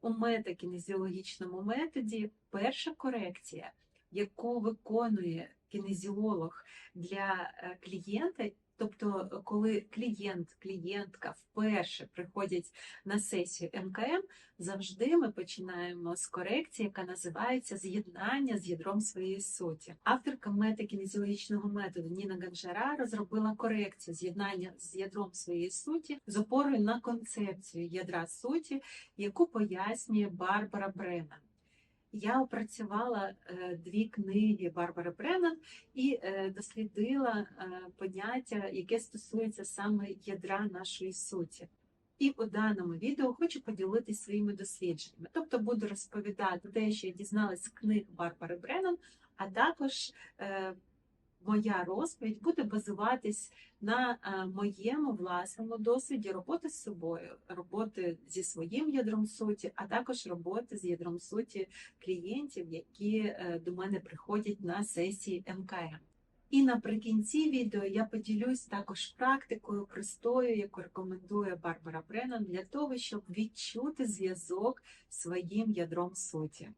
у метакінезіологічному методі перша корекція, яку виконує кінезіолог для е, клієнта. Тобто, е, коли клієнт, клієнтка вперше приходять на сесію МКМ, завжди ми починаємо з корекції, яка називається з'єднання з ядром своєї суті. Авторка метакінезіологічного методу Ніна Ганжара розробила корекцію з'єднання з ядром своєї суті з опорою на концепцію ядра суті, яку пояснює Барбара Бреннан. Я опрацювала е, дві книги Барбари Бреннан і е, дослідила е, поняття, яке стосується саме ядра нашої суті. І у даному відео хочу поділитися своїми дослідженнями. Тобто буду розповідати те, що я дізналась з книг Барбари Бреннан, а також моя розповідь буде базуватись на е, моєму власному досвіді роботи з собою, роботи зі своїм ядром суті, а також роботи з ядром суті клієнтів, які е, до мене приходять на сесії МКМ. І наприкінці відео я поділюсь також практикою простою, яку рекомендує Барбара Бреннан для того, щоб відчути зв'язок своїм ядром суті.